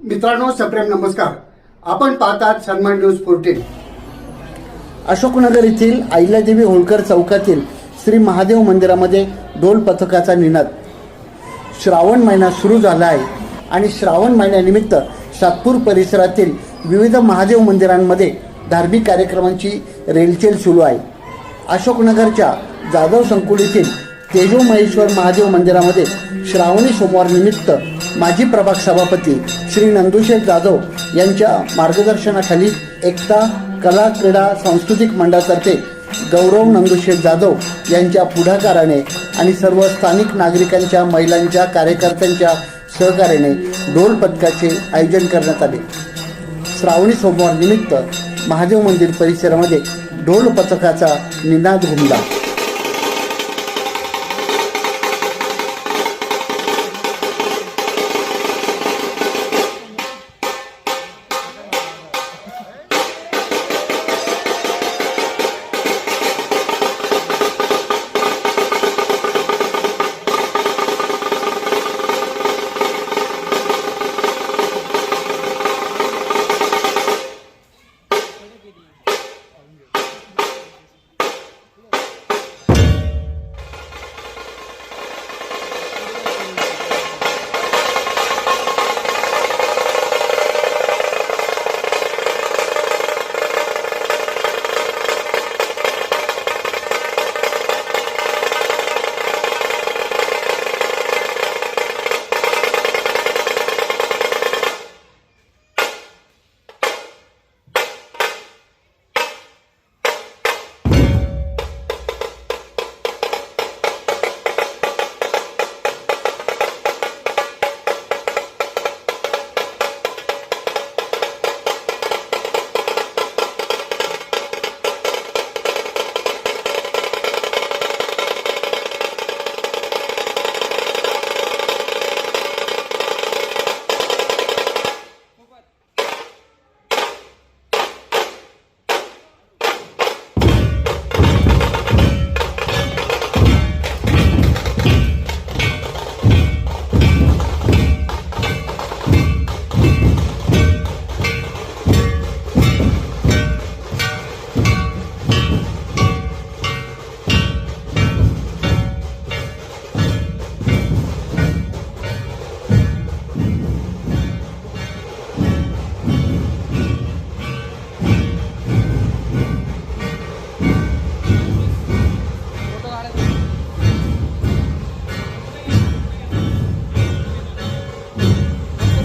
मित्रांनो सप्रेम नमस्कार. आपण पाहतात सन्मान न्यूज फोर्टीन अशोकनगर येथील अहिल्यादेवी होळकर चौकातील श्री महादेव मंदिरामध्ये ढोल पथकाचा निनाद. श्रावण महिना सुरू झाला आहे आणि श्रावण महिन्यानिमित्त सातपूर परिसरातील विविध महादेव मंदिरांमध्ये धार्मिक कार्यक्रमांची रेलचेल सुरू आहे. अशोकनगरच्या जाधव संकुल येथील तेजो महेश्वर महादेव मंदिरामध्ये श्रावणी सोमवार निमित्त माजी प्रभाग सभापती श्री नंदुशेठ जाधव यांच्या मार्गदर्शनाखाली एकता कला क्रीडा सांस्कृतिक मंडळातर्फे गौरव नंदुशेठ जाधव यांच्या पुढाकाराने आणि सर्व स्थानिक नागरिकांच्या महिलांच्या कार्यकर्त्यांच्या सहकार्याने ढोल पथकाचे आयोजन करण्यात आले. श्रावणी सोमवार निमित्त महादेव मंदिर परिसरामध्ये ढोल पथकाचा निनाद घुमला. கேட்டீங்க